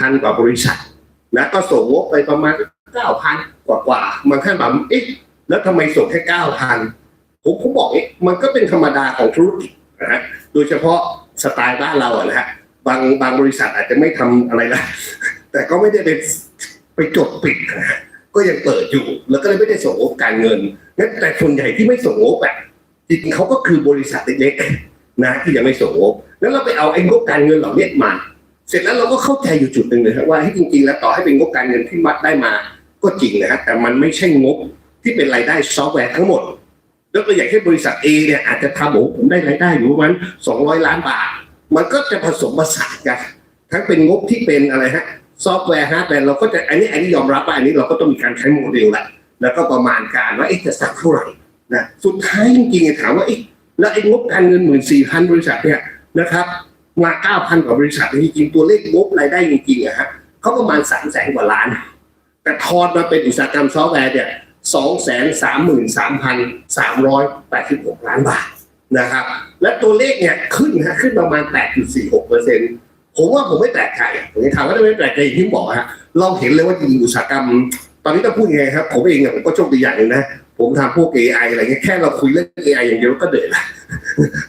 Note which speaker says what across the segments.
Speaker 1: พันกว่าบริษัทนะก็ส่งงบไปประมาณเก้าพันกว่ากว่าๆบางท่านแบบเอ๊ะแล้วทำไมส่งแค่เก้าพันผมผมบอกเอ๊ะมันก็เป็นธรรมดาของธุรกิจนะฮะโดยเฉพาะสไตล์บ้านเราอะนะฮะบางบางบริษัทอาจจะไม่ทำอะไรละแต่ก็ไม่ได้ไปไปจดปิดนะฮะก็ยังเปิดอยู่ แล้วก็เลยไม่ได้ส่งงบการเงินงั้นแต่ส่วนใหญ่ที่ไม่ส่งงบแบบจริงเขาก็คือบริษัทเล็กๆนะที่ยังไม่ส่งงบแล้วเราไปเอาไอ้งบการเงินเหล่านี้มา เสร็จแล้วเราก็เข้าใจอยู่จุดหนึ่งเลยครับว่าให้จริงๆ แล้วต่อให้เป็นงบการเงินที่มัดได้มาก็จริงนะฮะแต่มันไม่ใช่งบที่เป็นรายได้ซอฟต์แวร์ทั้งหมดยกตัวอย่างเช่นบริษัท A เนี่ยอาจจะทำโอ้ผมได้รายได้อยู่ประมาณสองร้อยล้านบาท มันก็จะผสมผสานกันทั้งเป็นงบที่เป็นอะไรฮะซอฟต์แวร์ฮาร์ดแวร์เราก็จะอันนี้อันนี้ยอมรับว่าอันนี้เราก็ต้องมีการใช้โมเดลแหละแล้วก็ประมาณการว่าเอ๊ะจะสักเท่าไหร่นะสุดท้ายจริงๆถามว่าเอ๊ะแล้วไอ้งบการเงินหมื่นสี่พันบริษัทเนี่ยนะครับ มาเก้าพันกว่าบริษัทจริงๆตัวเลขงบรายได้จริงๆอะฮะเขาประมาณสามแสนกว่าล้าน แต่ทอนมาเป็นอุตสาหกรรมซอฟต์แวร์เนี่ยสองแสนสามหมื่นสามพันสามร้อยแปดสิบหกล้านบาทนะครับ และตัวเลขเนี่ยขึ้นฮะขึ้นประมาณแปดจุดสี่หกเปอร์เซ็นต์ผมว่าผมไม่แปลกใจผมถามว่าไม่แปลกใจอย่างที่บอกฮะเราเห็นเลยว่าจริงอุตสาหกรรม ตอนนี้ต้องพูดยังไงครับ ผมเองเนี่ยผมก็โชคดีอย่างหนึงนะ ผมทำพวก AI อะไรเงี้ยแค่เราคุยเรื่อง AI อย่างเดียวก็เดือดละ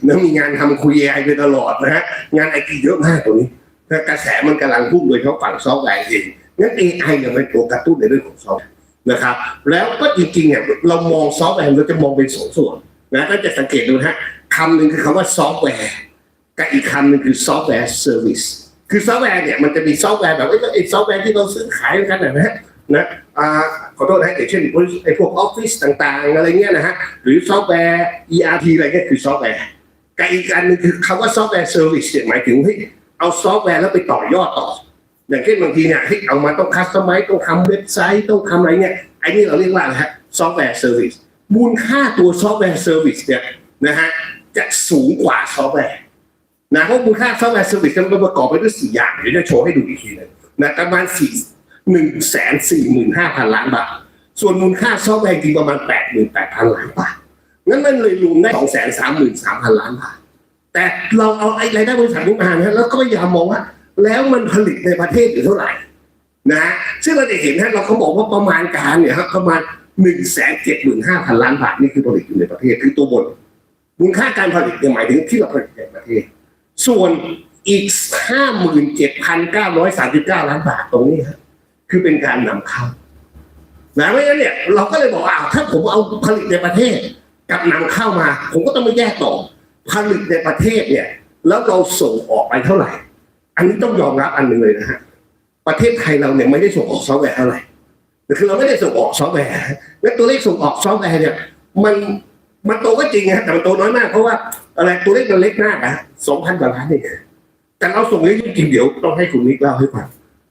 Speaker 1: แล้วมีงานทำคุย AI ไปตลอดนะฮะงานไอทีเยอะมากตรงนี้กระแสมันกำลังพุ่งโดยเฉพาะฝั่งซอฟต์แวร์เองงั้น AI เนี่ยเป็นตัวกระตุ้นในเรื่องของซอฟต์นะครับ แล้วก็จริงๆเนี่ยเรามองซอฟต์แวร์เราจะมองเป็นสองส่วนนะถ้าจะสังเกตดูนะฮะคำหนึ่งคือคำว่าซอฟต์แวร์กับอีกคำหนึ่งคือซอฟต์แวร์เซอร์วิสคือซอฟต์แวร์เนี่ยมันจะมีซอฟต์แวร์แบบไอ้ซอฟต์แวร์ที่เราซื้อขายกันนะฮะ นะอ่าขอโทษนะฮะอย่างเช่นไอ้พวกออฟฟิศต่างๆ อะไรเงี้ยนะฮะหรือซอฟต์แวร์ ERP อะไรเงี้ยคือซอฟต์แวร์กับอีกอันนึงคือคำว่าซอฟต์แวร์เซอร์วิสเนี่ยหมายถึงเฮ้ยเอาซอฟต์แวร์แล้วไปต่อยอดต่อ อย่างเช่นบางทีเนี่ยเฮ้ยเอามาต้องคัสตอมไมซ์ต้องทำเว็บไซต์ต้องทำอะไรเนี่ยไอ้นี่เราเรียกว่าอะไรฮะซอฟต์แวร์เซอร์วิสมูลค่าตัวซอฟต์แวร์เซอร์วิสเนี่ยนะฮะจะสูงกว่าซอฟต์แวร์นะเพราะมูลค่าซอฟต์แวร์เซอร์วิสมันประกอบไปด้วยสี่อย่างเดี๋ยวจะโชว์ให้ดูอีกทีหนึงนะประมาณสี่ หนึ่งแสนสี่หมื่นห้าพันล้านบาท ส่วนมูลค่าซอฟต์แวร์จริงประมาณแปดหมื่นแปดพันล้านบาทงั้นมันเลยรวมได้สองแสนสามหมื่นสามพันล้านบาท แต่เราเอาไอ้รายได้บริษัทนี้มานะแล้วก็พยายามมองว่า แล้วมันผลิตในประเทศอยู่เท่าไหร่นะซึ่งเราจะเห็นนะเราเขาบอกว่าประมาณการเนี่ยครับประมาณหนึ่งแสนเจ็ดหมื่นห้าพันล้านบาทนี่คือผลิตอยู่ในประเทศคือตัวบนมูลค่าการผลิตเนี่ยหมายถึงที่เราผลิตในประเทศ ส่วนอีกห้าหมื่นเจ็ดพันเก้าร้อยสามสิบเก้าล้านบาทตรงนี้ครับ คือเป็นการนำเข้านะเพราะฉะนั้นเนี่ยเราก็เลยบอกอ้าวถ้าผมเอาผลิตในประเทศ กับนำเข้ามา ผมก็ต้องมาแยกต่อ ผลิตในประเทศเนี่ย แล้วเราส่งออกไปเท่าไหร่ อันนี้ต้องยอมรับอันหนึ่งเลยนะฮะประเทศไทยเราเนี่ยไม่ได้ส่งออกซอฟต์แวร์เท่าไหร่คือเราไม่ได้ส่งออกซอฟต์แวร์และตัวเลขส่งออกซอฟต์แวร์เนี่ยมันมันโตก็จริงนะแต่มันโตน้อยมากเพราะว่าอะไรตัวเลขมันเล็กมากนะสองพันกว่าล้านเองแต่เราส่งเยอะจริงเดี๋ยวต้องให้คุณนิกเล่าให้ฟัง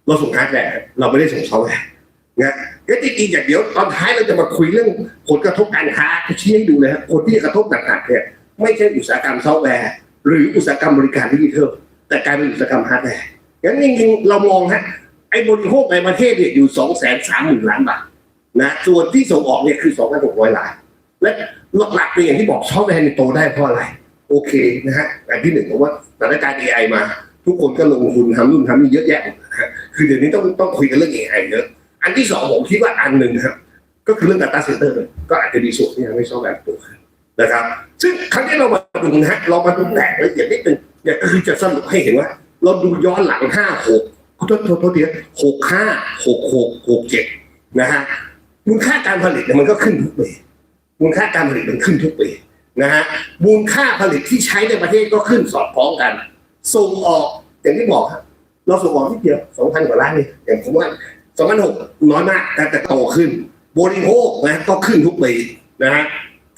Speaker 1: เราส่งฮาร์ดแวร์เราไม่ได้ส่งซอฟต์แวร์นะก็จริงๆอย่างเดียวตอนท้ายเราจะมาคุยเรื่องผลกระทบการค้าชี้ให้ดูเลยครับคนที่กระทบหนักๆเนี่ยไม่ใช่อุตสาหกรรมซอฟต์แวร์ หรืออุตสาหกรรมบริการดิจิทัลแต่กลายเป็นอุตสาหกรรมฮาร์ดแวร์งั้นจริงๆเรามองฮะไอ้บริโภคในประเทศเนี่ยอยู่สองแสนสามหมื่นล้านบาทนะส่วนที่ส่งออกเนี่ยคือสองพันหกร้อยล้าน และหลักๆเป็นอย่างที่บอกซอฟต์แวร์ในยโตได้เพราะอะไร โอเคนะฮะอันที่หนึ่งเพราว่าสถานการณ์ AI มา ทุกคนก็ลงทุนทำนู่นทำนี่เยอะแยะ คือเดี๋ยวนี้ต้องต้องคุยกันเรื่อง AI เยอะ อันที่สองผมคิดว่าอันหนึ่งครับ ก็คือเรื่อง data center เลยก็อาจจะมีส่วนที่ทำให้ซอฟต์แวร์โตขึ้นะครับ ซึ่งครั้งนี้เรามาดูนะฮะเรามาดูแตกละเอียดนิดนึงอยากคือจะสรุปให้เห็นว่า เราดูย้อนหลังห้าหกโทษโทษโทษทีหกห้าหกหกหกเจ็ดนะฮะมูลค่าการผลิตเนี่ยมันก็ขึ้นทุกปีมูลค่าการผลิตมันขึ้นทุกปีนะฮะมูลค่าผลิตที่ใช้ในประเทศก็ขึ้นสอดคล้องกัน ส่งออกอย่างที่บอกครับเราส่งออกที่เดียวสองพันกว่าล้านนี่อย่างผมว่าสองพันหกน้อยมากแต่แต่โตขึ้นบริโภคนะก็ขึ้นทุกปีนะฮะ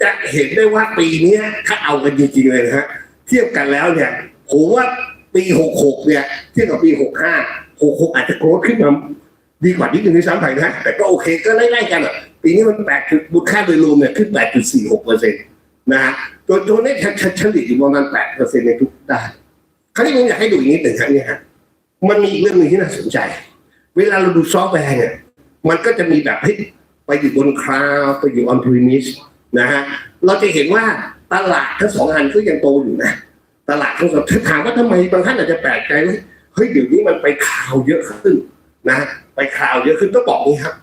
Speaker 1: จะเห็นได้ว่าปีนี้ถ้าเอากันจริงๆเลยนะฮะเทียบกันแล้วเนี่ยผมว่าปีหกหกเนี่ยเทียบกับปีหกห้าหกหกอาจจะโกรธขึ้นมาดีกว่านิดนึงในซ้ำไปนะแต่ก็โอเคก็ไล่ๆกันอะปีนี้มันแปดจุดมูลค่าโดยรวมเนี่ยขึ้นแปดจุดสี่หกเปอร์เซ็นต์นะฮะตัวตัวนี้เฉลี่ยอยู่ประมาณแปดเปอร์เซ็นต์ในทุกด้าน คราวนี้ผมอยากให้ดูอีกนิดหนึ่งครับเนี่ยฮะมันมีอีกเรื่องหนึ่งที่น่าสนใจ เวลาเราดูซอฟต์แวร์เนี่ย มันก็จะมีแบบเฮ้ยไปอยู่บนคลาวด์ไปอยู่ออนพรีมิสนะฮะเราจะเห็นว่าตลาดทั้งสองอันก็ยังโตอยู่นะ ตลาดทั้งสองถามว่าทำไมบางท่านอาจจะแปลกใจว่าเฮ้ยเดี๋ยวนี้มันไปข่าวเยอะขึ้นนะ ไปข่าวเยอะขึ้นต้องบอกนี้ครับ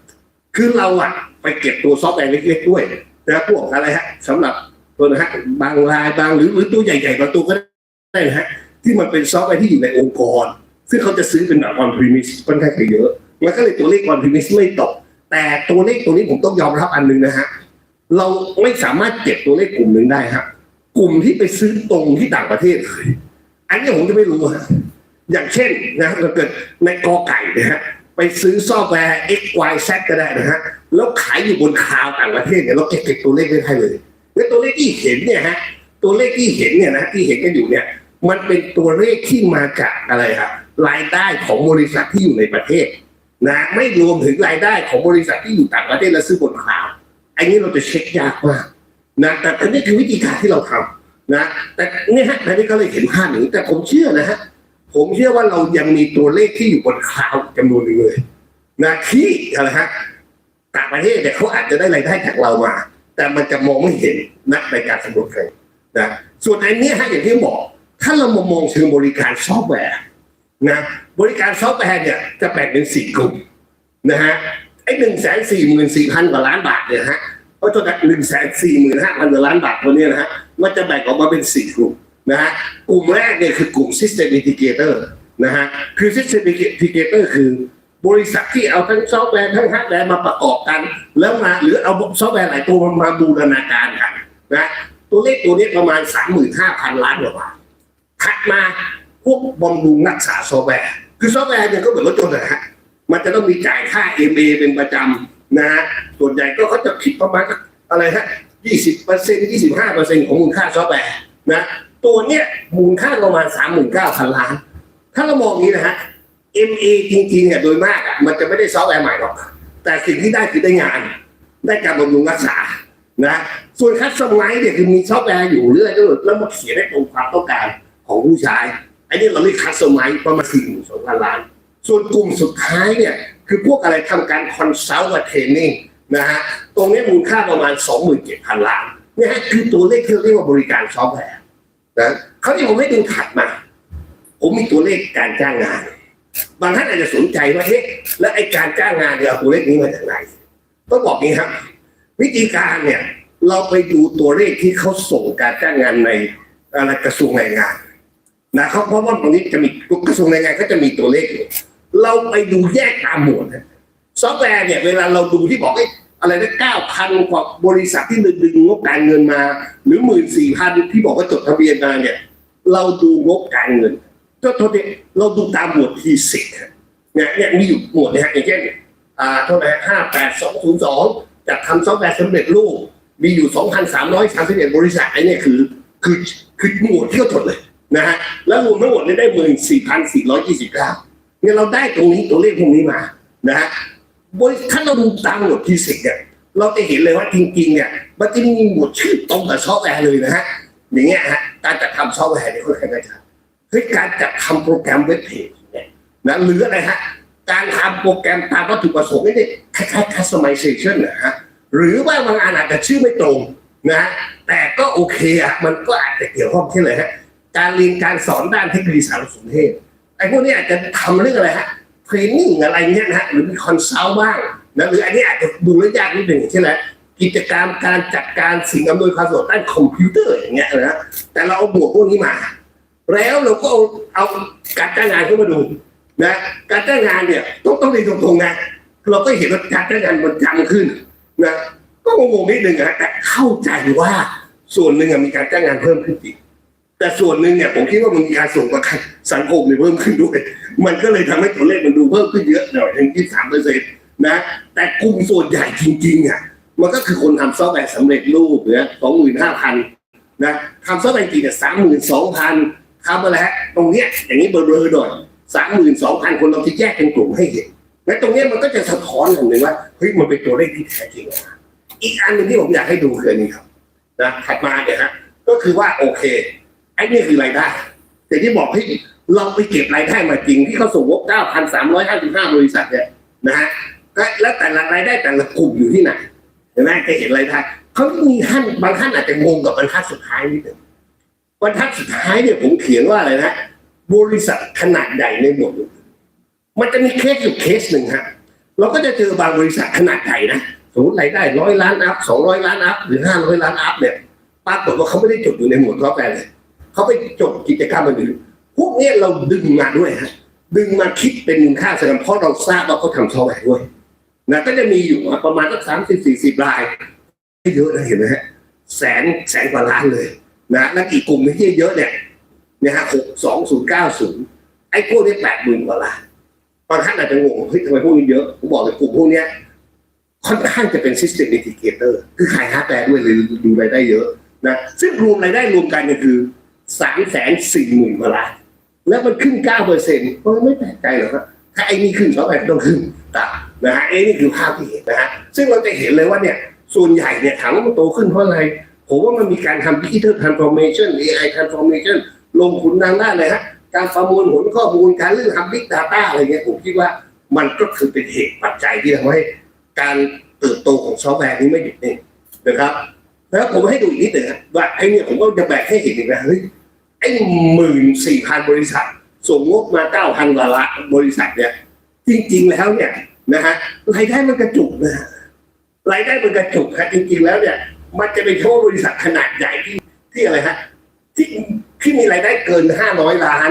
Speaker 1: คือเราอะไปเก็บตัวซอฟต์แวร์เล็กๆด้วยนะพวกอะไรฮะสำหรับตัวนะฮะบางรายบางหรือหรือตัวใหญ่ๆบางตัวก็ได้นะฮะ ที่มันเป็นซอฟต์แวร์ที่อยู่ในองค์กร ซึ่งเขาจะซื้อเป็นแบบ on premise ค่อนข้างเยอะ มันก็เลยตัวเลข on premise ไม่ตก แต่ตัวเลขตัวนี้ผมต้องยอมรับอันหนึ่งนะฮะ เราไม่สามารถเก็บตัวเลขกลุ่มหนึ่งได้ครับกลุ่มที่ไปซื้อตรงที่ต่างประเทศเลยอันนี้ผมจะไม่รู้ฮะ อย่างเช่นนะเราเกิดในกอไก่นะฮะไปซื้อซอฟต์แวร์ X Y Z ก็ได้นะฮะ แล้วขายอยู่บนคาวต่างประเทศเนี่ยเราเก็บเก็บตัวเลขไม่ได้เลยและตัวเลขที่เห็นเนี่ยฮะ ตัวเลขที่เห็นเนี่ยนะที่เห็นกันอยู่เนี่ย มันเป็นตัวเลขที่มาจากอะไรครับรายได้ของบริษัทที่อยู่ในประเทศนะไม่รวมถึงรายได้ของบริษัทที่อยู่ต่างประเทศและซื้อบนคลาวอันนี้เราจะเช็คยากมากนะแต่อันนี้คือวิธีการที่เราทำนะแต่เนี่ยฮะอันนี้ก็เลยเห็นภาพอย่งแต่ผมเชื่อนะฮะผมเชื่อว่าเรายังมีตัวเลขที่อยู่บนคลาวจำนวนหนึ่งเลยนะที่อะไรฮะต่างประเทศเนี่ยเขาอาจจะได้รายได้จากเรามา แต่มันจะมองไม่เห็นนะในการสำรวจกันนะส่วนอันนี้ฮะอย่างที่บอก ถ้าเรามามองเชิงบริการซอฟต์แวร์นะบริการซอฟต์แวร์เนี่ยจะแบ่งเป็นสี่กลุ่มนะฮะไอ้หนึ่งแสนสี่หมื่นสี่พันกว่าล้านบาทเนี่ยฮะก็จะหนึ่งแสนสี่หมื่นห้าพันกว่าล้านบาทตัวเนี้ยนะฮะมันจะแบ่งออกมาเป็นสี่กลุ่มนะฮะกลุ่มแรกเนี่ยคือกลุ่ม System Integrator นะฮะคือ System Integrator คือบริษัทที่เอาทั้งซอฟต์แวร์ทั้งฮาร์ดแวร์มาประกอบกัน แล้วมาหรือเอาซอฟต์แวร์หลายตัวมาบูรณาการกันนะตัวเลขตัวนี้ประมาณสามหมื่นห้าพันล้านกว่าบาท ถัดมาพวกบำรุงรักษาซอฟต์แวร์ คือซอฟต์แวร์เนี่ยก็เหมือนรถยนต์นะฮะมันจะต้องมีจ่ายค่า MA เป็นประจำนะฮะส่วนใหญ่ก็เขาจะคิดประมาณอะไรฮะยี่สิบเปอร์เซ็นต์ยี่สิบห้าเปอร์เซ็นต์ของมูลค่าซอฟต์แวร์นะตัวเนี้ยมูลค่าประมาณสามหมื่นเก้าพันล้าน ถ้าเรามองอย่างนี้นะฮะ MA จริงๆเนี่ยโดยมากอะมันจะไม่ได้ซอฟต์แวร์ใหม่หรอก แต่สิ่งที่ได้คือได้งาน ได้การบำรุงรักษานะส่วนคัสตอมไลท์เนี่ยคือมีซอฟต์แวร์อยู่เรื่อยๆแล้วมาเขียนได้ตรงความต้องการ ของผู้ใช้ไอ้นี่เราเรียกคัสตอมไมประมาณสี่หมื่นสองพันล้าน ส่วนกลุ่มสุดท้ายเนี่ยคือพวกอะไรทำการคอนซัลท์กับเทรนนิ่งนะฮะตรงนี้มูลค่าประมาณสองหมื่นเจ็ดพันล้านเนี่ยฮะคือตัวเลขที่เรียกว่าบริการซอฟต์แวร์นะเขาที่ผมให้ดูถัดมา ผมมีตัวเลขการจ้างงาน บางท่านอาจจะสนใจว่าเฮ้แล้วไอ้การจ้างงานเนี่ยตัวเลขนี้มาจากไหนต้องบอกนี้ครับวิธีการเนี่ยเราไปดูตัวเลขที่เขาส่งการจ้างงานในอะไรกระทรวงแรงงาน นะครับเพราะว่าตรงนี้จะมีกระทรวงแรงงานก็จะมีตัวเลขอยู่เราไปดูแยกตามหมวดนะซอฟต์แวร์เนี่ยเวลาเราดูที่บอกไอ้อะไรนะเก้าพันกว่าบริษัทที่ดึงงบการเงินมา หรือหมื่นสี่พันที่บอกว่าจดทะเบียนมาเนี่ย เราดูงบการเงินก็โทษทีเราดูตามหมวดทีสิเนี่ยเนี่ยมีอยู่หมวดนะฮะอย่างเช่นอ่าเท่าไหร่ห้าแปดสองศูนย์สองจัดทำซอฟต์แวร์สำเร็จรูปมีอยู่2,331บริษัทไอ้เนี่ยคือคือคือหมวดที่เขาจดเลย นะฮะแล้วรวมทั้งหมดได้หมื่นสี่พันสี่ร้อยยี่สิบเก้าเนี่ยเราได้ตรงนี้ตัวเลขพวกนี้มานะฮะบริถ้าเราดูตามหมวดที่สิบเนี่ยเราจะเห็นเลยว่าจริงๆเนี่ยมันจะมีหมวดชื่อตรงกับซอฟต์แวร์เลยนะฮะอย่างเงี้ยฮะการจัดทำซอฟต์แวร์เนี่ยค่อนข้างง่ายเฮ้ยการจัดทำโปรแกรมเว็บเพจเนี่ยนะหรืออะไรฮะการทำโปรแกรมตามวัตถุประสงค์นี่คล้ายๆ customization นะฮะหรือว่าบางอันอาจจะชื่อไม่ตรงนะแต่ก็โอเคอะมันก็อาจจะเกี่ยวข้องที่เลยฮะ การเรียนการสอนด้านเทคโนโลยีสารสนเทศไอ้พวกนี้อาจจะทำเรื่องอะไรฮะเทรนนิ่งอะไรเงี้ยนะฮะหรือมีคอนซัลท์บ้างนะหรืออันนี้อาจจะดูแลยากนิดหนึ่งใช่ไหมกิจกรรมการจัดการสิ่งอำนวยความสะดวกด้านคอมพิวเตอร์อย่างเงี้ยนะแต่เราเอาบวกพวกนี้มา แล้วเราก็เอาเอาการจ้างงานเข้ามาดูนะการจ้างงานเนี่ยต้องต้องเรียนตรงๆนะเราก็เห็นว่าการจ้างงานมันจังขึ้นนะก็งงนิดนึงนะแต่เข้าใจว่าส่วนหนึ่งมีการจ้างงานเพิ่มขึ้นจริง แต่ส่วนหนึ่งเนี่ยผมคิดว่ามันมีการส่งประกันสังคมเนี่ยเพิ่มขึ้นด้วย มันก็เลยทำให้ตัวเลขมันดูเพิ่มขึ้นเยอะหน่อยถึงที่สามเปอร์เซ็นต์นะแต่กลุ่มส่วนใหญ่จริงๆอะมันก็คือคนทำซอฟต์แวร์สำเร็จรูปเนี่ยสองหมื่นห้าพันนะทำซอฟต์แวร์จริงเนี่ยสามหมื่นสองพันทำอะไรฮะตรงเนี้ยอย่างนี้เบลอๆหน่อยสามหมื่นสองพันคนเราที่แยกเป็นกลุ่มให้เห็นและตรงเนี้ยมันก็จะสะท้อนอย่างหนึ่งว่าเฮ้ยมันเป็นตัวเลขที่แท้จริงอีกอันหนึ่งที่ผมอยากให้ดูคืออันนี้ครับนะถัดมาเนี่ยฮะก็คือว่าโอเค ไอ้นี่คือรายได้แต่ที่บอกให้เราไปเก็บรายได้มาจริงที่เขาส่งงบ9,355บริษัทเนี่ยนะฮะแล้วแต่ละรายได้แต่ละกลุ่มอยู่ที่ไหนเห็นไหมจะเห็นรายได้เขามีท่านบางท่านอาจจะงงกับบรรทัดสุดท้ายนิดหนึ่งบรรทัดสุดท้ายเนี่ยผมเขียนว่าอะไรนะบริษัทขนาดใหญ่ในหมวดมันจะมีเคสอยู่เคสหนึ่งฮะเราก็จะเจอบางบริษัทขนาดใหญ่นะสมมติรายได้ร้อยล้านอัพสองร้อยล้านอัพหรือห้าร้อยล้านอัพเนี่ยปรากฏว่าเขาไม่ได้จดอยู่ในหมวดซอแวร์เลย เขาไปจดกิจกรรมอื่นพวกนี้เราดึงมาด้วยฮะดึงมาคิดเป็นมูลค่าแสดงเพราะเราทราบว่าเขาทำซอฟต์แวร์ด้วยนะก็จะมีอยู่ประมาณสักสามสิบสี่สิบรายไม่เยอะนะเห็นไหมฮะแสนแสนกว่าล้านเลยนะและอีกกลุ่มที่เยอะเนี่ยนะฮะหกสองศูนย์เก้าศูนย์ไอ้พวกนี้แปดหมื่นกว่าล้านบางท่านอาจจะงงเฮ้ยทำไมพวกนี้เยอะผมบอกเลยกลุ่มพวกเนี้ยค่อนข้างจะเป็น System Integrator คือขายฮาร์ดแวร์ด้วยเลยดูรายได้เยอะนะซึ่งรวมรายได้รวมกันเนี่ยคือ สามแสนสี่หมื่นกว่าล้านแล้วมันขึ้นเก้าเปอร์เซ็นต์ก็ไม่แปลกใจหรอกครับถ้าไอ้นี่ขึ้นซอฟต์แวร์ก็ต้องขึ้นตามนะฮะไอ้นี่คือภาพที่เห็นนะฮะซึ่งเราจะเห็นเลยว่าเนี่ยส่วนใหญ่เนี่ยถามว่ามันโตขึ้นเพราะอะไรผมว่ามันมีการทำ Digital Transformation AI Transformation ลงทุนทางด้านเลยฮะการประมวลผลข้อมูลการเรื่องทำ Big Data อะไรเงี้ยผมคิดว่ามันก็คือเป็นเหตุปัจจัยที่ทำให้การเติบโตของซอฟต์แวร์นี้ไม่หยุดนิ่งนะครับแล้วผมให้ดูอีกนิดหนึ่งนะว่าไอ้เนี่ยผมก็จะแบ่งให้เห็นอีกนะเฮ้ย ไอ้หมื่นสี่พันบริษัท ส่งงบมาเก้าพันกว่าละบริษัทเนี่ย จริง ๆ แล้วเนี่ยนะฮะรายได้มันกระจุกนะฮะรายได้มันกระจุกฮะจริง ๆ แล้วเนี่ย มันจะเป็นเฉพาะบริษัทขนาดใหญ่ที่ที่อะไรฮะที่ที่มีรายได้เกินห้าร้อยล้าน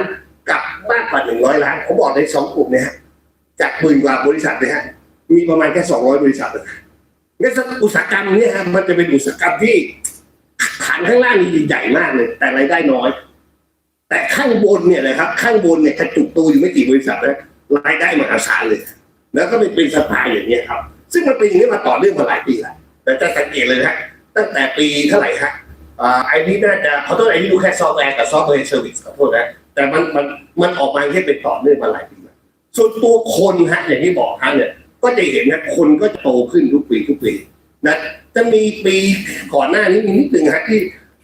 Speaker 1: กับมากกว่าหนึ่งร้อยล้านผมบอกในสองกลุ่มเนี่ยฮะจากหมื่นกว่าบริษัทเนี่ยฮะมีประมาณแค่สองร้อยบริษัทงั้นอุตสาหกรรมเนี้ฮะมันจะเป็นอุตสาหกรรมที่ฐานข้างล่างนี่ใหญ่มากเลย แต่รายได้น้อย แต่ข้างบนเนี่ยนะครับข้างบนเนี่ยกระจุกตัวอยู่ไม่กี่บริษัทนะรายได้มหาศาลเลย แล้วก็เป็นเป็นสไตล์อย่างนี้ยครับ ซึ่งมันเป็นอย่างนี้มาต่อเนื่องมาหลายปีแล้วแต่จะสังเกตเลยนะตั้งแต่ปีเท่าไหร่ฮะอ่าไอ้นี่น่าจะขอโทษไอ้นี่ดูแค่ซอฟต์แวร์กับซอฟต์แวร์เซอร์วิสขอโทษนะแต่มันมันมันออกมาแค่เป็นต่อเนื่องมาหลายปีแล้วส่วนตัวคนฮะอย่างที่บอกฮะเนี่ยก็จะเห็นนะคนก็โตขึ้นทุกปีทุกปีนะจะมีปีก่อนหน้านี้มีนิดหนึ่งฮะที่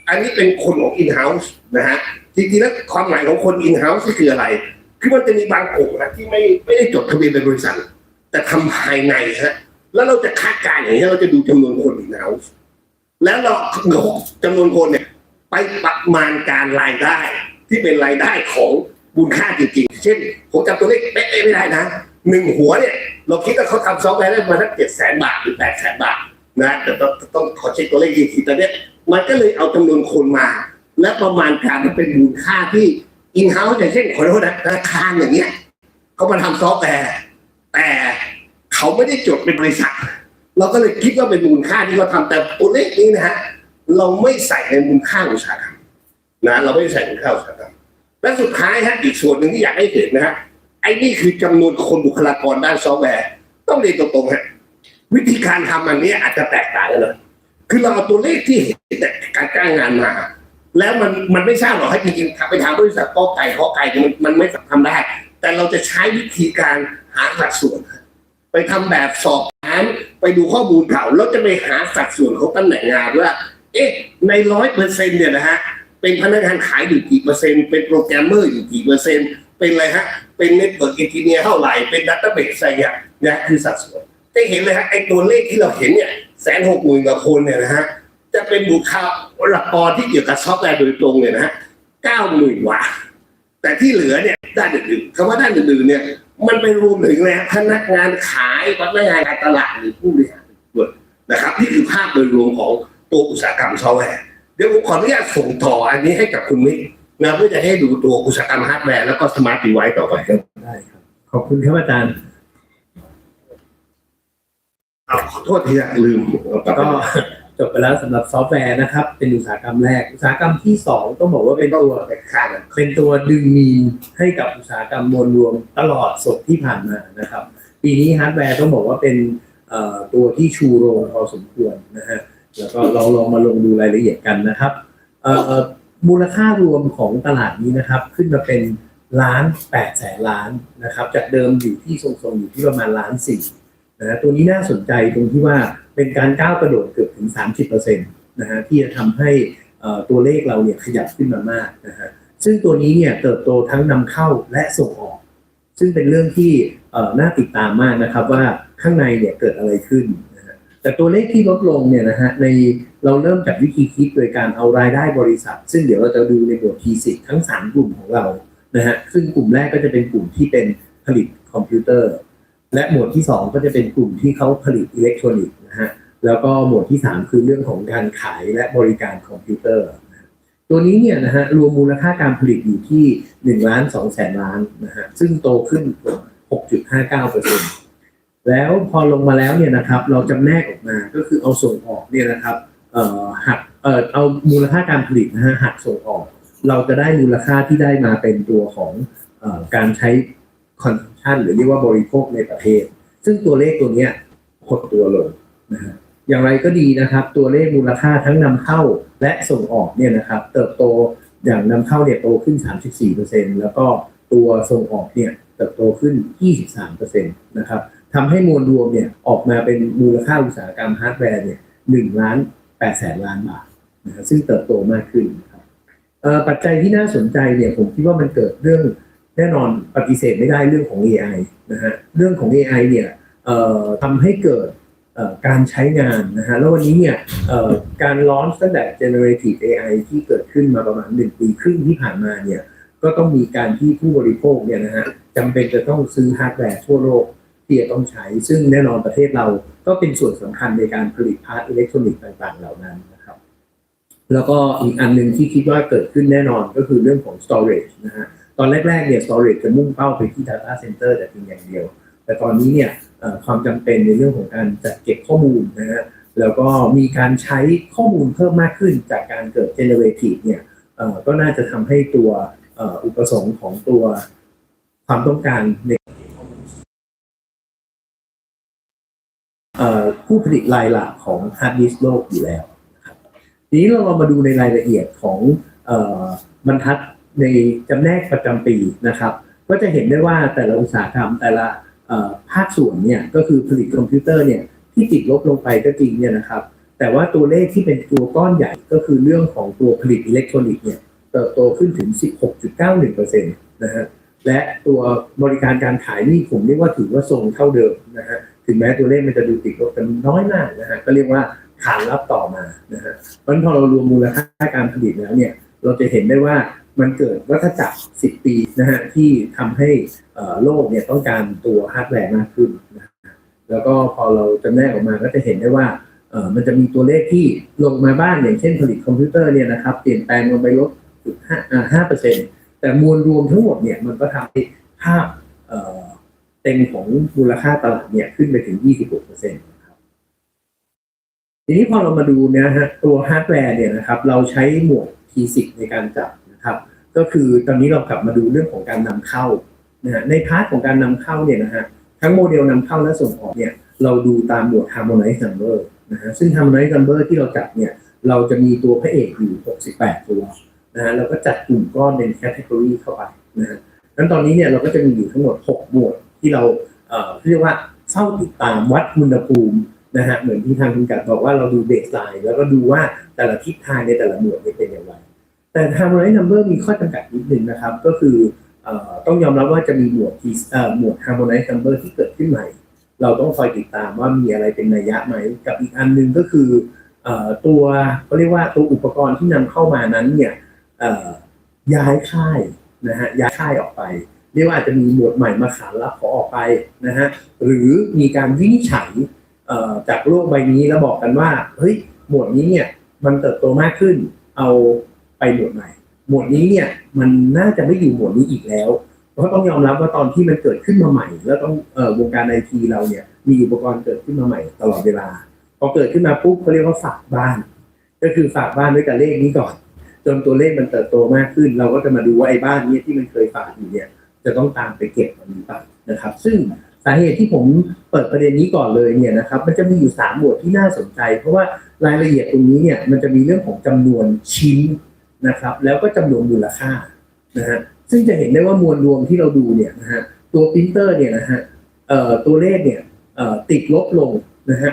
Speaker 1: อันนี้เป็นคนของ in house นะฮะจริงๆแล้วความหมายของคน in house ก็คืออะไร คือมันจะมีบางกลุ่มนะที่ไม่ไม่ได้จดทะเบียนเป็นบริษัท แต่ทำภายในฮะแล้วเราจะคาดการณ์อย่างนี้เราจะดูจำนวนคน in house แล้วเราจำนวนคนเนี่ยไปประมาณการรายได้ ที่เป็นรายได้ของมูลค่าจริงๆ เช่น ผมจำตัวเลขไม่ได้นะหนึ่งหัวเนี่ย เราคิดว่าเขาทำซอฟต์แวร์ได้มาสักเจ็ดแสนบาทหรือแปดแสนบาทนะแต่ต้องต้องขอเช็คตัวเลขอีกทีแต่เนี้ย มันก็เลยเอาจำนวนคนมา และประมาณการมันเป็นมูลค่าที่อินเฮ้าส์อย่างเช่นขอโทษนะธนาคารอย่างเงี้ยเขามาทำซอฟต์แวร์แต่เขาไม่ได้จดเป็นบริษัท เราก็เลยคิดว่าเป็นมูลค่าที่เขาทำแต่ตัวเลขนี้นะฮะเราไม่ใส่ในมูลค่าอุตสาหกรรมนะเราไม่ใส่มูลค่าอุตสาหกรรมและสุดท้ายฮะอีกส่วนหนึ่งที่อยากให้เห็นนะฮะไอ้นี่คือจำนวนคนบุคลากรด้านซอฟต์แวร์ ต้องเรียนตรงๆฮะวิธีการทำอันนี้อาจจะแตกต่างกันเลย คือเราเอาตัวเลขที่เห็นแต่การจ้างงานมา แล้วมันมันไม่ทราบหรอกให้จริงๆไปทางบริษัทกอไก่ขอไก่มันมันไม่ทำได้ แต่เราจะใช้วิธีการหาสัดส่วน ไปทำแบบสอบถามไปดูข้อมูลเก่าแล้วจะไปหาสัดส่วนของตำแหน่งงานว่า เอ๊ะในร้อยเปอร์เซ็นต์เนี่ยนะฮะเป็นพนักงานขายอยู่กี่เปอร์เซ็นต์เป็นโปรแกรมเมอร์อยู่กี่เปอร์เซ็นต์เป็นอะไรฮะเป็นเน็ตเวิร์กเอนจิเนียร์เท่าไหร่เป็นดัตเตอร์เบสอะไรอย่างเนี่ยคือสัดส่วน จะเห็นเลยฮะไอ้ตัวเลขที่เราเห็นเนี่ยแสนหกหมื่นกว่าคนเนี่ยนะฮะจะเป็นบุคลากรที่เกี่ยวกับซอฟต์แวร์โดยตรงเนี่ยนะฮะเก้าหมื่นกว่า แต่ที่เหลือเนี่ยด้านอื่นๆคำว่าด้านอื่นๆเนี่ย มันไปรวมถึงนะพนักงานขายพนักงานการตลาดหรือผู้บริหารด้วยนะครับนี่คือภาพโดยรวมของตัวอุตสาหกรรมซอฟต์แวร์เดี๋ยวผมขออนุญาตส่งต่ออันนี้ให้กับคุณมิกนะเพื่อจะให้ดูตัวอุตสาหกรรมฮาร์ดแวร์แล้วก็สมาร์ทดีไวซ์ต่อไปครับ
Speaker 2: ได้ครับขอบคุณครับอาจารย์
Speaker 1: เอาขอโทษทีนะลืมกลับ
Speaker 2: ก็จบไปแล้วสำหรับซอฟต์แวร์นะครับ เป็นอุตสาหกรรมแรก อุตสาหกรรมที่สองต้องบอกว่าเป็นตัว
Speaker 1: ไปข้าง
Speaker 2: เป็นตัวดึงมีนให้กับอุตสาหกรรมมวลรวมตลอดสดที่ผ่านมานะครับ ปีนี้ฮาร์ดแวร์ต้องบอกว่าเป็นตัวที่ชูโรงพอสมควรนะฮะแล้วก็ลองลองมาลงดูรายละเอียดกันนะครับมูลค่ารวมของตลาดนี้นะครับ ขึ้นมาเป็นล้านแปดแสนล้านนะครับ จากเดิมอยู่ที่ทรงๆอยู่ที่ประมาณล้านสี่ นะฮะตัวนี้น่าสนใจตรงที่ว่าเป็นการก้าวกระโดดเกือบถึง 30%นะฮะที่จะทำให้ตัวเลขเราเนี่ยขยับขึ้นมามากนะฮะซึ่งตัวนี้เนี่ยเติบโตทั้งนำเข้าและส่งออก ซึ่งเป็นเรื่องที่น่าติดตามมากนะครับว่าข้างในเนี่ยเกิดอะไรขึ้นนะฮะแต่ตัวเลขที่ลดลงเนี่ยนะฮะในเราเริ่มจากวิธีคิดโดยการเอารายได้บริษัท ซึ่งเดี๋ยวเราจะดูในหมวด T10 ทั้ง 3 กลุ่มของเรานะฮะซึ่งกลุ่มแรกก็จะเป็นกลุ่มที่เป็นผลิตคอมพิวเตอร์ และหมวดที่สองก็จะเป็นกลุ่มที่เขาผลิตอิเล็กทรอนิกส์นะฮะแล้วก็หมวดที่สามคือเรื่องของการขายและบริการคอมพิวเตอร์ ตัวนี้เนี่ยนะฮะรวมมูลค่าการผลิตอยู่ที่หนึ่งล้านสองแสนล้านนะฮะซึ่งโตขึ้นหกจุดห้าเก้าเปอร์เซ็นต์แล้วพอลงมาแล้วเนี่ยนะครับเราจำแนกออกมาก็คือเอาส่งออกเนี่ยนะครับเอ่อหักเอ่อเอามูลค่าการผลิตนะฮะหักส่งออก เราจะได้มูลค่าที่ได้มาเป็นตัวของออการใช้ consumption หรือเรียกว่าบริโภคในประเทศ ซึ่งตัวเลขตัวนี้หดตัวลงนะฮะอย่างไรก็ดีนะครับ ตัวเลขมูลค่าทั้งนำเข้าและส่งออกเนี่ยนะครับ เติบโตอย่างนำเข้าเนี่ยโตขึ้น 34%แล้วก็ตัวส่งออกเนี่ยเติบโตขึ้น 23%นะครับทำให้มวลรวมเนี่ยออกมาเป็นมูลค่าอุตสาหกรรมฮาร์ดแวร์เนี่ย1ล้าน8แสนล้านบาทนะฮะซึ่งเติบโตมากขึ้นนะครับปัจจัยที่น่าสนใจเนี่ยผมคิดว่ามันเกิดเรื่อง แน่นอนปฏิเสธไม่ได้เรื่องของ AI นะฮะเรื่องของ AI เนี่ยทำให้เกิดการใช้งานนะฮะแล้ววันนี้เนี่ยการล้อนตั้งแต่ generative AI ที่เกิดขึ้นมาประมาณหนึ่งปีครึ่งที่ผ่านมาเนี่ยก็ต้องมีการที่ผู้บริโภคเนี่ยนะฮะจำเป็นจะต้องซื้อฮาร์ดแวร์ทั่วโลกที่จะต้องใช้ ซึ่งแน่นอนประเทศเราก็เป็นส่วนสำคัญในการผลิตพาร์ทอิเล็กทรอนิกส์ต่างๆ เหล่านั้นนะครับ แล้วก็อีกอันหนึ่งที่คิดว่าเกิดขึ้นแน่นอนก็คือเรื่องของ storage นะฮะ ตอนแรกๆเนี่ย storage จะมุ่งเป้าไปที่ data center แต่เพียงอย่างเดียว แต่ตอนนี้เนี่ยความจำเป็นในเรื่องของการจัดเก็บข้อมูลนะฮะแล้วก็มีการใช้ข้อมูลเพิ่มมากขึ้นจากการเกิด generative เนี่ยก็น่าจะทำให้ตัวอุปสงค์ของตัวความต้องการในผู้ผลิตรายหลักของฮาร์ดดิสก์โลกอยู่แล้วทีนี้เรามาดูในรายละเอียดของอบรรทัด ในจำแนกประจำปีนะครับ ก็จะเห็นได้ว่าแต่ละอุตสาหกรรมแต่ละภาคส่วนเนี่ยก็คือผลิตคอมพิวเตอร์เนี่ยที่ติดลบลงไปก็จริงเนี่ยนะครับ แต่ว่าตัวเลขที่เป็นตัวก้อนใหญ่ก็คือเรื่องของตัวผลิตอิเล็กทรอนิกส์เนี่ยเติบโตขึ้นถึง 16.91%นะฮะและตัวบริการการขายนี่ผมเรียกว่าถือว่าทรงเท่าเดิมนะฮะถึงแม้ตัวเลขมันจะดูติดลบกันน้อยมากนะฮะก็เรียกว่าขานรับต่อมานะฮะเพราะฉะนั้นพอเรารวมมูลค่าการผลิตแล้วเนี่ยเราจะเห็นได้ว่า มันเกิดวัฏจักร 10 ปีนะฮะที่ทำให้โลกเนี่ยต้องการตัวฮาร์ดแวร์มากขึ้นนะแล้วก็พอเราจำแนกออกมาก็จะเห็นได้ว่าเออมันจะมีตัวเลขที่ลงมาบ้างอย่างเช่นผลิตคอมพิวเตอร์เนี่ยนะครับเปลี่ยนแปลงลงไปลบจุดห้าห้าเปอร์เซ็นต์แต่มวลรวมทั้งหมดเนี่ยมันก็ทำให้ภาพเอ่อเต็มของมูลค่าตลาดเนี่ยขึ้นไปถึง26เปอร์เซ็นต์ทีนี้พอเรามาดูเนะฮะตัวฮาร์ดแวร์เนี่ยนะครับเราใช้หมวด T10 ในการจับ นะครับ ก็คือตอนนี้เรากลับมาดูเรื่องของการนำเข้านะในพาร์ทของการนำเข้าเนี่ยนะฮะทั้งโมเดลนำเข้าและส่งออกเนี่ยเราดูตามหมวด Harmonize Number นะฮะซึ่ง Harmonize Number ที่เราจับเนี่ยเราจะมีตัวพระเอกอยู่ 68 ตัวนะฮะเราก็จัดกลุ่มก้อนเป็นแคตตากรีเข้าไปนะฮะนั้นตอนนี้เนี่ยเราก็จะมีอยู่ทั้งหมด 6 หมวดที่เราเอ่อเรียกว่าเฝ้าติดตามวัดอุณหภูมินะฮะเหมือนที่ทางคุณกัดบอกว่าเราดูเบสไลน์แล้วก็ดูว่าแต่ละทิศทางในแต่ละหมวดนี่ยเป็นอย่างไร แต่ Harmonize Number มีข้อจำกัดนิดนึงนะครับ ก็คืออต้องยอมรับว่าจะมีหมวดหมวด Harmonize Number ที่เกิดขึ้นใหม่ เราต้องคอยติดตามว่ามีอะไรเป็นนัยยะไหม กับอีกอันหนึงก็คืออตัวเขาเรียกว่าตัวอุปกรณ์ที่นำเข้ามานั้นเนี่ยย้ายค่ายนะฮะย้ายค่ายออกไป เรียกว่าอาจจะมีหมวดใหม่มาขานรับขอออกไปนะฮะหรือมีการวินิจฉัยจากโลกใบนี้แล้วบอกกันว่าเฮ้ยหมวดนี้เนี่ยมันเติบโตมากขึ้น เอา หมวดใหม่หมวดนี้เนี่ยมันน่าจะไม่อยู่หมวดนี้อีกแล้ว เพราะต้องยอมรับว่าตอนที่มันเกิดขึ้นมาใหม่ แล้วต้องเอ่อวงการไอทีเราเนี่ยมีอุปกรณ์เกิดขึ้นมาใหม่ตลอดเวลาพอเกิดขึ้นมาปุ๊บเขาเรียกว่าฝากบ้าน ก็คือฝากบ้านด้วยกับเลขนี้ก่อน จนตัวเลขมันเติบโตมากขึ้น เราก็จะมาดูว่าไอ้บ้านนี้ที่มันเคยฝากอยู่เนี่ยจะต้องตามไปเก็บมันไปนะครับ ซึ่งสาเหตุที่ผมเปิดประเด็นนี้ก่อนเลยเนี่ยนะครับ มันจะมีอยู่สามหมวดที่น่าสนใจ เพราะว่ารายละเอียดตรงนี้เนี่ยมันจะมีเรื่องของจำนวนชิ้น นะครับ แล้วก็จำนวนมูลค่านะฮะซึ่งจะเห็นได้ว่ามวลรวมที่เราดูเนี่ยนะฮะตัวปรินเตอร์เนี่ยนะฮะตัวเลขเนี่ยติดลบลงนะฮะ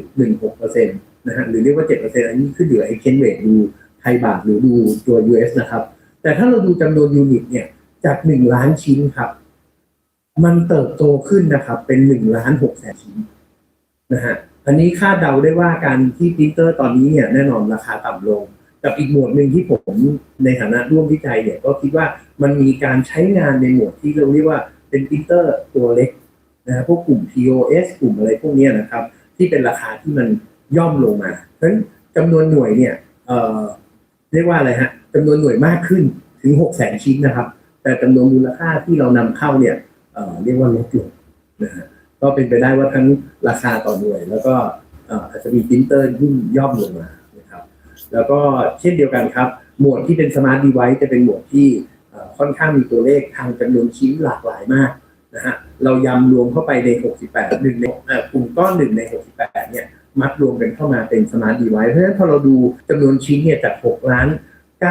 Speaker 2: 9.16เปอร์เซ็นต์นะฮะหรือเรียกว่า7เปอร์เซ็นต์อันนี้ขึ้นอยู่กับไอ้เคนเวทดูไทยบาทหรือดูตัว US นะครับ แต่ถ้าเราดูจำนวนยูนิตเนี่ยจาก 1 ล้านชิ้นครับ มันเติบโตขึ้นนะครับ เป็นหนึ่งล้านหกแสนชิ้นนะฮะอันนี้คาดเดาได้ว่าการที่ปรินเตอร์ตอนนี้เนี่ยแน่นอนราคาต่ำลง กับอีกหมวดหนึ่งที่ผมในฐานะร่วมวิจัยเนี่ยก็คิดว่ามันมีการใช้งานในหมวดที่เราเรียกว่าเป็นปรินเตอร์ตัวเล็กนะพวกกลุ่ม POS กลุ่มอะไรพวกนี้นะครับ ที่เป็นราคาที่มันย่อมลงมาเพราะฉะนั้นจำนวนหน่วยเนี่ยเอ่อเรียกว่าอะไรฮะจำนวนหน่วยมากขึ้นถึง6 0 0 0 0ชิ้นนะครับ แต่จำนวนมูลค่าที่เรานำเข้าเนี่ยเอ่อเรียกว่าลดลงนะฮะก็เป็นไปได้ว่าทั้งราคาต่อหน่วย แล้วก็อาจจะมีปรินเตอร์ยิ่งย่อมลงมา แล้วก็เช่นเดียวกันครับ หมวดที่เป็นสมาร์ทดีไว e จะเป็นหมวดที่ค่อนข้างมีตัวเลขทางจำนวนชิ้นหลากหลายมากนะฮะเรายำรวมเข้าไปใน 68หนึ่งในกลุ่มก้อนหนึ่งใน 68 เนี่ย มัดรวมกันเข้ามาเป็นสมาร์ทดีไว e เพราะฉะนั้นพอเราดูจำนวนชิ้นเนี่ยจาก 6 ล้าน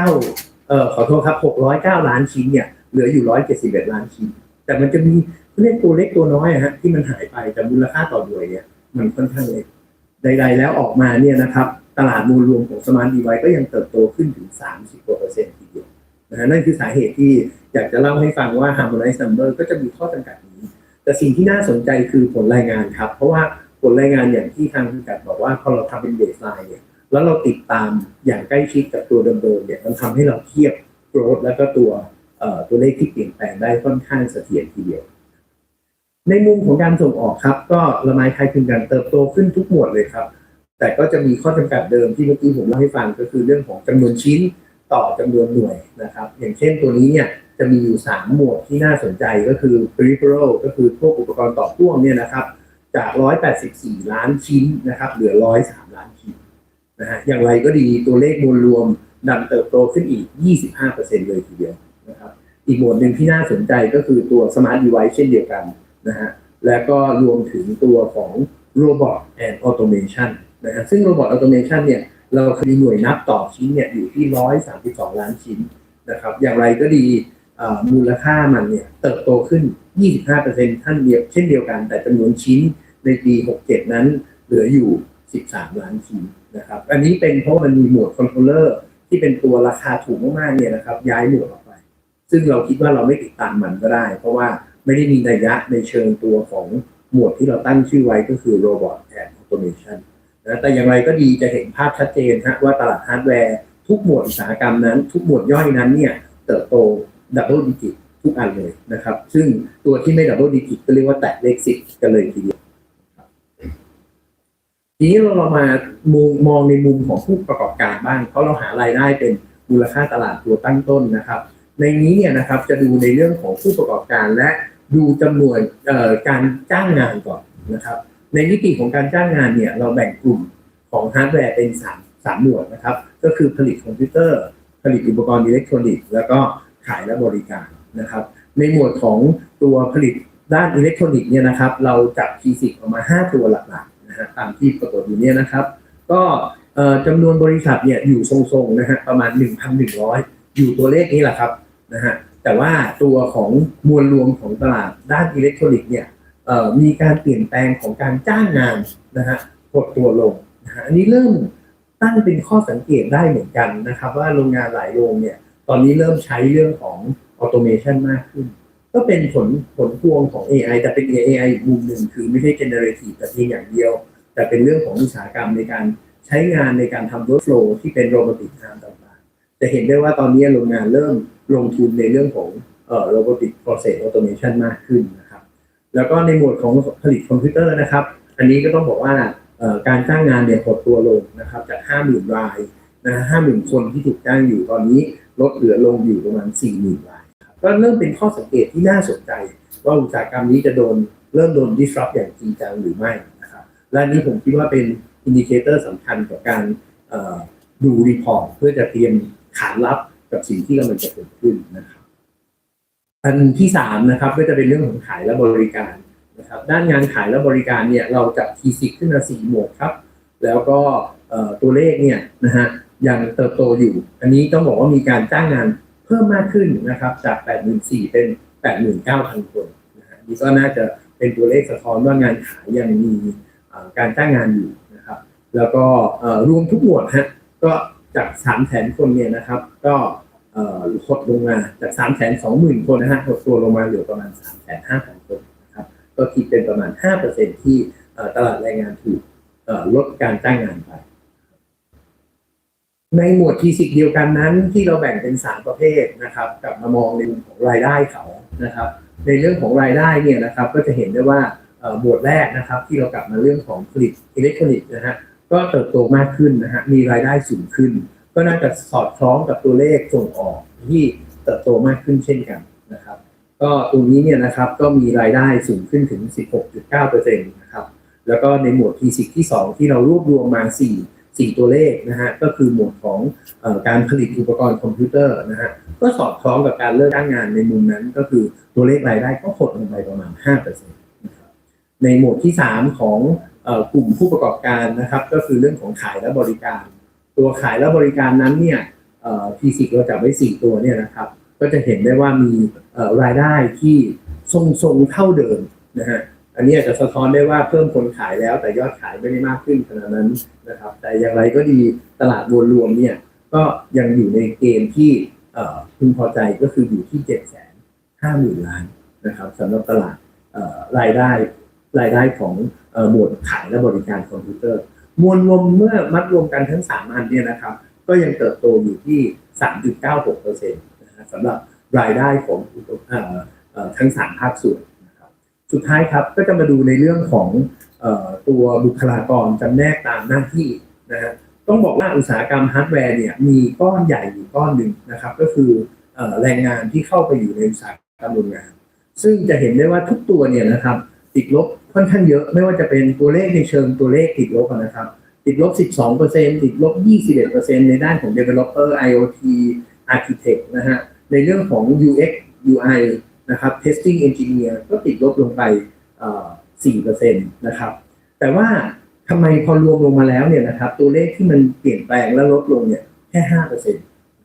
Speaker 2: 9เอ่อขอโทษครับ 609 ล้านชิ้นเนี่ย เหลืออยู่ 171 ล้านชิ้น แต่มันจะมีเรียกตัวเล็กตัวน้อยฮะที่มันหายไปแต่มูลค่าต่อหน่วยเนี่ย มันค่อนข้างเล็กใดๆแล้วออกมาเนี่ยนะครับ ตลาดมูลรวมของสมาร์ทดีไวก็ยังเติบโตขึ้นถึง 30กว่าเปอร์เซ็นต์ทีเดียวนะฮะนั่นคือสาเหตุที่อยากจะเล่าให้ฟังว่า Harmonize Number ก็จะมีข้อจำกัดนี้ แต่สิ่งที่น่าสนใจคือผลรายงานครับ เพราะว่าผลรายงานอย่างที่ทางผู้จัดบอกว่าพอเราทำเป็นเบสไลน์เนี่ยแล้วเราติดตามอย่างใกล้ชิดกับตัวเดิมๆเนี่ยมันทำให้เราเทียบโกรธแล้วก็ตัวเอ่อตัวเลขที่เปลี่ยนแปลงได้ค่อนข้างเสถียรทีเดียว ในมุมของการส่งออกครับ ก็ละไม้คล้ายคลึงกันเติบโตขึ้นทุกหมวดเลยครับ แต่ก็จะมีข้อจำกัดเดิมที่เมื่อกี้ผมเล่าให้ฟังก็คือเรื่องของจำนวนชิ้นต่อจำนวนหน่วยนะครับ อย่างเช่นตัวนี้เนี่ยจะมีอยู่ 3 หมวดที่น่าสนใจก็คือ peripheral ก็คือพวกอุปกรณ์ต่อพ่วงเนี่ยนะครับ จาก 184 ล้านชิ้นนะครับ เหลือ 103 ล้านชิ้นนะฮะอย่างไรก็ดีตัวเลขมวลรวมดันเติบโตขึ้นอีก 25%เลยทีเดียวนะครับ อีกหมวดหนึ่งที่น่าสนใจก็คือตัว smart device เช่นเดียวกันนะฮะ และก็รวมถึงตัวของ robot and automation นะฮะซึ่ง robot automation เนี่ยเราเคยหน่วยนับต่อชิ้นเนี่ยอยู่ที่ 132 ล้านชิ้นนะครับอย่างไรก็ดีมูลค่ามันเนี่ยเติบโตขึ้น 25%ท่านเดียวเช่นเดียวกัน แต่จำนวนชิ้นในปี 67 นั้นเหลืออยู่ 13 ล้านชิ้นนะครับอันนี้เป็นเพราะมันมีหมวดคอนโทรลเลอร์ที่เป็นตัวราคาถูกมากๆเนี่ยนะครับย้ายหมวดออกไป ซึ่งเราคิดว่าเราไม่ติดตามมันก็ได้ เพราะว่าไม่ได้มีนัยยะในเชิงตัวของหมวดที่เราตั้งชื่อไว้ก็คือ Robot and Automation นะแต่อย่างไรก็ดีจะเห็นภาพชัดเจนฮะว่าตลาดฮาร์ดแวร์ทุกหมวดอุตสาหกรรมนั้น ทุกหมวดย่อยนั้นเนี่ยเติบโตดับเบิลดิจิตทุกอันเลยนะครับ ซึ่งตัวที่ไม่ดับเบิลดิจิตก็เรียกว่าแตะเลขสิบกันเลยทีเดียวทีนี้เรามามองมองในมุมของผู้ประกอบการบ้าง เพราะเราหารายได้เป็นมูลค่าตลาดตัวตั้งต้นนะครับ ในนี้เนี่ยนะครับจะดูในเรื่องของผู้ประกอบการและดูจำนวนการจ้างงานก่อนนะครับ ในมิติของการจ้างงานเนี่ยเราแบ่งกลุ่มของฮาร์ดแวร์เป็นสามสามหมวดนะครับ ก็คือผลิตคอมพิวเตอร์ ผลิตอุปกรณ์อิเล็กทรอนิกส์แล้วก็ขายและบริการนะครับ ในหมวดของตัวผลิตด้านอิเล็กทรอนิกส์เนี่ยนะครับ เราจับ P10 ออกมา 5 ตัวหลักๆนะฮะตามที่ปรากฏอยู่เนี่ยนะครับ ก็จำนวนบริษัทเนี่ยอยู่ทรงๆนะฮะประมาณ 1,100 อยู่ตัวเลขนี้แหละครับนะฮะแต่ว่าตัวของมวลรวมของตลาดด้านอิเล็กทรอนิกส์เนี่ย มีการเปลี่ยนแปลงของการจ้างงานนะฮะหดตัวลงนะฮะอันนี้เริ่มตั้งเป็นข้อสังเกตได้เหมือนกันนะครับ ว่าโรงงานหลายโรงเนี่ยตอนนี้เริ่มใช้เรื่องของออโตเมชันมากขึ้น ก็เป็นผลผลพวงของ AI แต่เป็น AI อีกมุมหนึ่งคือไม่ใช่ generative แต่เพียงอย่างเดียว แต่เป็นเรื่องของอุตสาหกรรมในการใช้งานในการทำ workflow ที่เป็นโรบอติกทางต่างๆ จะเห็นได้ว่าตอนนี้โรงงานเริ่มลงทุนในเรื่องของเอ่อ robotic process automation มากขึ้นนะ แล้วก็ในหมวดของผลิตคอมพิวเตอร์นะครับ อันนี้ก็ต้องบอกว่าการจ้างงานเนี่ยหดตัวลงนะครับจาก 50,000 รายนะห้าหมื่นคนที่ถูกจ้างอยู่ตอนนี้ลดเหลือลงอยู่ประมาณ 40,000 ราย ก็เริ่มเป็นข้อสังเกตที่น่าสนใจ ว่าอุตสาหกรรมนี้จะโดนเริ่มโดน disrupt อย่างจริงจังหรือไม่นะครับและนี้ผมคิดว่าเป็นอินดิเคเตอร์สำคัญกับการดูรีพอร์ตเพื่อจะเตรียมขานรับกับสิ่งที่กำลังจะเกิดขึ้นนะครับ อันที่สามนะครับก็จะเป็นเรื่องของขายและบริการนะครับ ด้านงานขายและบริการเนี่ยเราจับทีสิขึ้นมาสี่หมวดครับ แล้วก็ตัวเลขเนี่ยนะฮะยังเติบโตอยู่ อันนี้ต้องบอกว่ามีการจ้างงานเพิ่มมากขึ้นนะครับ จาก 84,000 เป็น 89,000 คนนะฮะนี่ก็น่าจะเป็นตัวเลขสะท้อนว่างานขายยังมีการจ้างงานอยู่นะครับ แล้วก็รวมทุกหมวดฮะก็จาก 300,000 คนเนี่ยนะครับ ก็ หดลงมาจาก 320,000 คนนะฮะหดตัวลงมาเหลือประมาณ 3,500คนนะครับก็คิดเป็นประมาณ 5%ที่เอ่ตลาดแรงงานถูกลดการจ้างงานไป ในหมวดทีสิกเดียวกันนั้นที่เราแบ่งเป็นสามประเภทนะครับกลับมามองในมุมของรายได้เขานะครับ ในเรื่องของรายได้เนี่ยนะครับก็จะเห็นได้ว่าหมวดแรกนะครับ ที่เรากลับมาเรื่องของผลิตอิเล็กทรอนิกส์นะฮะก็เติบโตมากขึ้นนะฮะมีรายได้สูงขึ้น ก็น่าจะสอดคล้องกับตัวเลขส่งออกที่เติบโตมากขึ้นเช่นกันนะครับ ก็ตรงนี้เนี่ยนะครับก็มีรายได้สูงขึ้นถึง 16.9%นะครับแล้วก็ในหมวด T10 ที่ 2 ที่เรารวบรวมมา 4 4 ตัวเลขนะฮะก็คือหมวดของอการผลิตอุปกรณ์คอมพิวเตอร์นะฮะก็สอดคล้องกับการเลิกจ้างงานในมุมนั้น ก็คือตัวเลขรายได้ก็หดลงไปประมาณ5%นะครับในหมวดที่ 3 ของอกลุ่มผู้ประกอบการนะครับ ก็คือเรื่องของขายและบริการ ตัวขายและบริการนั้นเนี่ยเอ่อ T10 เราจับไว้ 4 ตัวเนี่ยนะครับ ก็จะเห็นได้ว่ามีรายได้ที่ทรงๆเท่าเดิมนะฮะอันนี้อาจจะสะท้อนได้ว่าเพิ่มคนขายแล้วแต่ยอดขายไม่ได้มากขึ้นขนาดนั้นนะครับ แต่อย่างไรก็ดีตลาดมวลรวมเนี่ยก็ยังอยู่ในเกณฑ์ที่พึงพอใจก็คืออยู่ที่เจ็ดแสนห้าหมื่นล้านนะครับสำหรับตลาดรายได้รายได้ของหมวดขายและบริการคอมพิวเตอร์ มวลรวมเมื่อมัดรวมกันทั้งสามอันเนี่ยนะครับ ก็ยังเติบโตอยู่ที่ 3.96เปอร์เซ็นต์นะฮะสำหรับรายได้ของออทั้งสามภาคส่วนนะครับสุดท้ายครับก็จะมาดูในเรื่องของอตัวบุคลากรจำแนกตามหน้าที่นะฮะต้องบอกว่าอุตสาหกรรมฮาร์ดแวร์เนี่ยมีก้อนใหญ่อยู่ก้อนหนึ่งนะครับ ก็คืออแรงงานที่เข้าไปอยู่ในอุตสาหกรรมโรงงาน ซึ่งจะเห็นได้ว่าทุกตัวเนี่ยนะครับติดลบ ค่อนข้างเยอะไม่ว่าจะเป็นตัวเลขในเชิงตัวเลขติดลบนะครับ ติดลบ 12%ติดลบ 21%ในด้านของ developer IoT architect นะฮะในเรื่องของ UX UI นะครับ testing engineer ก็ติดลบลงไปเอ่อ4%นะครับ แต่ว่าทำไมพอรวมลงมาแล้วเนี่ยนะครับ ตัวเลขที่มันเปลี่ยนแปลงและลดลงเนี่ยแค่ 5%น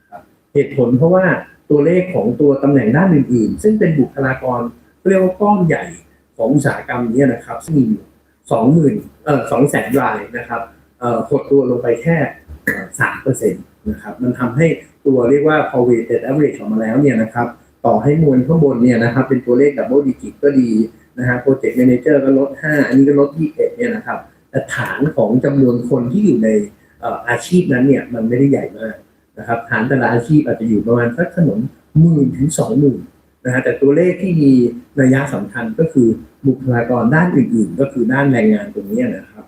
Speaker 2: ะครับเหตุผลเพราะว่าตัวเลขของตัวตำแหน่งด้านอื่นๆ ซึ่งเป็นบุคลากรเรียกว่าก้อนใหญ่ ของอุตสาหกรรมนี้นะครับซึ่งมีอยู่สองหมื่นเอ่อสองแสนรายนะครับเอ่อหดตัวลงไปแค่สามเปอร์เซ็นต์นะครับมันทำให้ตัวเรียกว่าพอ weighted average ออกมาแล้วเนี่ยนะครับต่อให้มวลข้างบนเนี่ยนะครับเป็นตัวเลข double digit ก็ดีนะฮะ project manager ก็ลด 5 อันนี้ก็ลด 21เนี่ยนะครับแต่ฐานของจำนวนคนที่อยู่ในอาชีพนั้นเนี่ยมันไม่ได้ใหญ่มากนะครับฐานแต่ละอาชีพอาจจะอยู่ประมาณสักถนนหมื่นถึงสองหมื่น นะฮะแต่ตัวเลขที่มีนัยะสำคัญก็คือบุคลากรด้านอื่น ๆ ก็คือด้านแรงงานตรงนี้นะครับ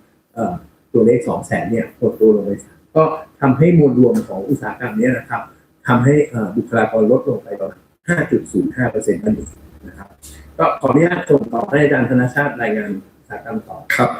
Speaker 2: ตัวเลขสองแสนเนี่ยหดตัวลงไปก็ทำให้มวลรวมของอุตสาหกรรมนี้นะครับทำให้บุคลากรลดลงไปประมาณ5.05%นั่นเองนะครับ ก็ขออนุญาตส่งต่อให้อาจารย์ธนชาติรายงานอุตสาหกรรมต่อ
Speaker 1: ครับ